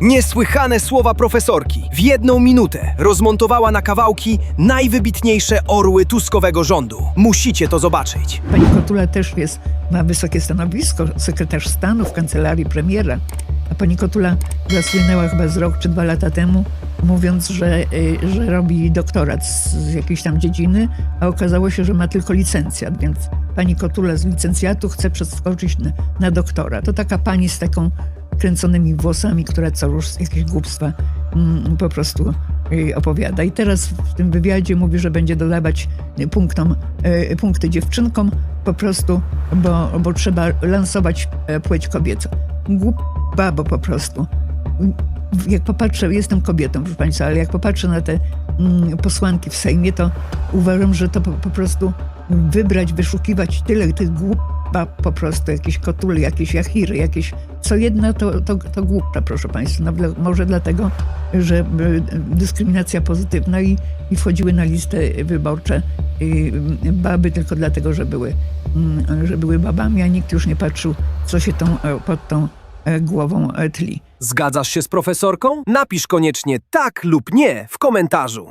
Niesłychane słowa profesorki. W jedną minutę rozmontowała na kawałki najwybitniejsze orły tuskowego rządu. Musicie to zobaczyć. Pani Kotula też jest, ma wysokie stanowisko, sekretarz stanu w kancelarii premiera. A pani Kotula zasłynęła chyba z rok czy dwa lata temu, mówiąc, że, y, że robi doktorat z, jakiejś tam dziedziny, a okazało się, że ma tylko licencjat, więc pani Kotula z licencjatu chce przeskoczyć na, na doktora. To taka pani z taką kręconymi włosami, która co już jakieś głupstwa mm, po prostu y, opowiada. I teraz w tym wywiadzie mówi, że będzie dodawać punktom, y, punkty dziewczynkom po prostu, bo, bo trzeba lansować e, płeć kobiecą. Głup babo po prostu. Jak popatrzę, jestem kobietą, proszę Państwa, ale jak popatrzę na te mm, posłanki w Sejmie, to uważam, że to po, po prostu wybrać, wyszukiwać tyle tych głup bab po prostu, jakieś kotuly, jakieś jachiry, jakieś... Co jedna to, to, to głupta, proszę Państwa. No, może dlatego, że y, dyskryminacja pozytywna i, i wchodziły na listy wyborcze y, baby tylko dlatego, że były, mm, że były babami, a nikt już nie patrzył, co się tą, e, pod tą e, głową e, tli. Zgadzasz się z profesorką? Napisz koniecznie tak lub nie w komentarzu.